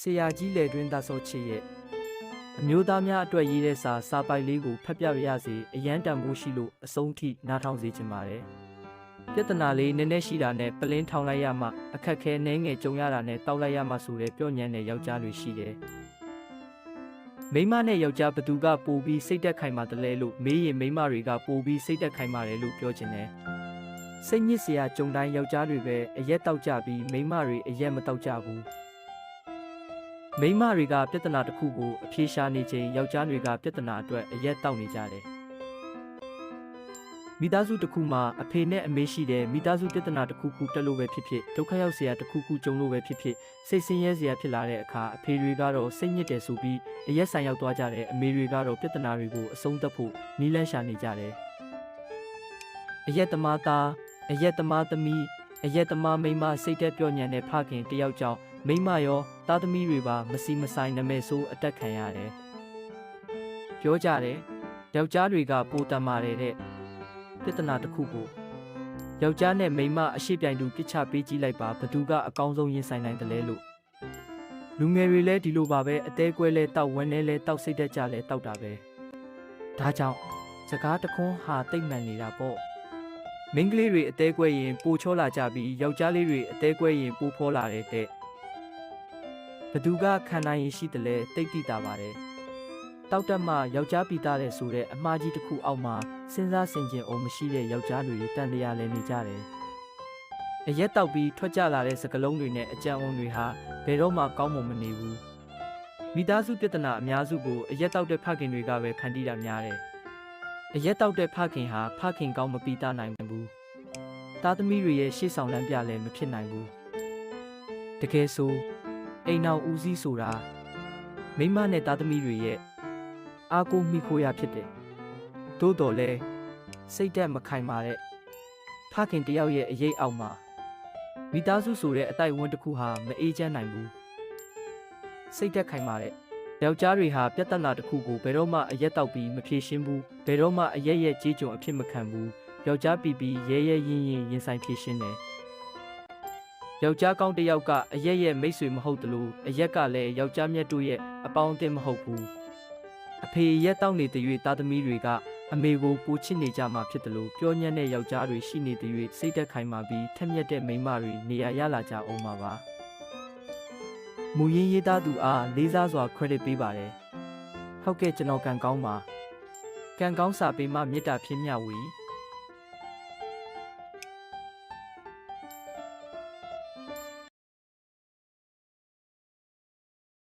ဆရာကြီးလေတွင်သားစောချစ်ရဲ့အမျိုးသားများအတွက်ရေးတဲ့စာစာပိုက်လေးကိုဖတ်ပြပါရစေအရန်တန်ဖိုးရှိလို့အဆုံးထိနားထောင်စေချင်ပါတယ်ပြဿနာလေးနည်းနည်းရှိတာနဲ့ပလင်းထောင်လိုက်ရမှအခက်ခဲနှဲငယ်ကြုံရတာနဲ့တောက်လိုက်ရမှဆိုတဲ့ပြော့ညံတဲ့ယောက်ျားတွေရှိတယ်မိန်းမနဲ့ယောက်ျားဘသူကပိုပြီးစိတ်သက်ခိုင်မာတယ်လဲလို့မေးရင်မိန်းမတွေကပိုပြီးစိတ်သက်ခိုင်မာတယ်လို့ပြောချင်တယ်စိတ်ညစ်စရာကြုံတိုင်းယောက်ျားတွေပဲအရက်တောက်ကြပြီးမိန်းမတွေအရက်မတောက်ကြဘူး မိန်းမတွေကပြဿနာတစ်ခုကိုအဖြေရှာနေချိန်ယောက်ျားတွေကပြဿနာအတွက်အရက်တောက်နေကြတယ်။မိသားစုတစ်ခုမှာအဖေနဲ့အမေရှိတယ်မိသားစုပြဿနာတစ်ခုခုတက်လို့ပဲဖြစ်ဖြစ်ဒုက္ခရောက်စရာတစ်ခုခုကြုံလို့ပဲဖြစ်ဖြစ်စိတ်ဆင်းရဲစရာဖြစ်လာတဲ့အခါအဖေတွေကတော့စိတ်ညစ်တယ်ဆိုပြီးအရက်ဆိုင်ရောက်သွားကြတယ်အမေတွေကတော့ပြဿနာတွေကိုအဆုံးသတ်ဖို့နီးလန်းရှာနေကြတယ်။အရက်သမားသားအရက်သမားသမီး အရက်သမားမိန်းမစိတ်သက်ပြော့ညံတဲ့ဖခင်တယောက်ကြောင့်မိမရောသားသမီးတွေပါမစီမဆိုင်နမဲဆိုးအတက်ခံရတယ်။ပြောကြတယ်ယောက်ျားတွေကပိုတန်ပါတယ်တဲ့ပြဿနာတစ်ခုကိုယောက်ျားနဲ့မိန်းမအရှိပြိုင်တူပြစ်ချပေးကြည့်လိုက်ပါဘသူကအကောင်းဆုံးရင်ဆိုင်နိုင်တယ်လဲလို့လူငယ်တွေလည်းဒီလိုပါပဲအသေးကွဲလဲတောက်ဝန်းလဲလဲတောက်စိတ်တက်ကြလဲတောက်တာပဲဒါကြောင့်စကားတခွန်းဟာတိတ်မှန်နေတာပေါ့ မိန်းကလေးတွေအသေးကွဲရင်ပိုချောလာကြပြီးယောက်ျားလေးတွေအသေးကွဲရင်ပိုဖောလာတဲ့တဲ့ဘသူကခံနိုင်ရင်ရှိတယ်လဲတိတ်တိတာပါတယ်တောက်တက်မှယောက်ျားပီတာတဲ့ဆိုတဲ့အမှားကြီးတစ်ခုအောက်မှာစဉ်းစားဆင်ခြင်အောင်မရှိတဲ့ယောက်ျားတွေတန်တရားလဲနေကြတယ်အရက်တောက်ပြီးထွက်ကြလာတဲ့စကလုံးတွေနဲ့အကြံအုံတွေဟာဘယ်တော့မှကောင်းမွန်မနေဘူးမိသားစုပြဿနာအများစုကိုအရက်တောက်တဲ့ဖခင်တွေကပဲဖန်တီးတာများတယ် အရက်တောက်တဲ့ဖခင်ဟာဖခင်ကောင်းမပီတာနိုင်ဘူးသားသမီးတွေရဲ့ရှေ့ဆောင်လမ်းပြလည်းမဖြစ်နိုင်ဘူးတကယ်ဆိုအိမ်နောက်ဦးစီးဆိုတာမိမနဲ့သားသမီးတွေရဲ့အားကိုးမိခိုးရဖြစ်တယ်။သို့တော်လဲစိတ်သက်မခိုင်ပါတဲ့ဖခင်တယောက်ရဲ့အရေးအောက်မှာမိသားစုဆိုတဲ့အတိုက်အဝန်းတစ်ခုဟာမအေးချမ်းနိုင်ဘူး။စိတ်သက်ခိုင်ပါတဲ့ ယောက်ျားတွေဟာပြဿနာတစ်ခုကိုဘယ်တော့မှအရက်တောက်ပြီးမဖြေရှင်းဘူးဘယ်တော့မှအရက်ရဲ့ကြီးကြုံအဖြစ်မခံဘူးယောက်ျားပီပီရဲရဲရင်ရင်ရင်ဆိုင်ဖြေရှင်းတယ်ယောက်ျားကောင်းတစ်ယောက်ကအရက်ရဲ့မိတ်ဆွေမဟုတ်တလို့အရက်ကလည်းယောက်ျားမြတ်တို့ရဲ့အပေါင်းအသင်းမဟုတ်ဘူးအဖေရက်တောက်နေတဲ့၍သားသမီးတွေကအမေကိုပိုချစ်နေကြမှာဖြစ်တယ်လို့ပြောညံ့တဲ့ယောက်ျားတွေရှိနေတဲ့၍စိတ်သက်ခိုင်မာပြီးထက်မြက်တဲ့မိန်းမတွေနေရာရလာကြအောင်ပါပါ မူရင်းရေးသားသူအားလေးစားစွာ credit ပေးပါတယ်ဟုတ်ကဲ့ကျွန်တော်ကံကောင်းပါကံကောင်းစာပေမှမေတ္တာဖြစ်မြဝီ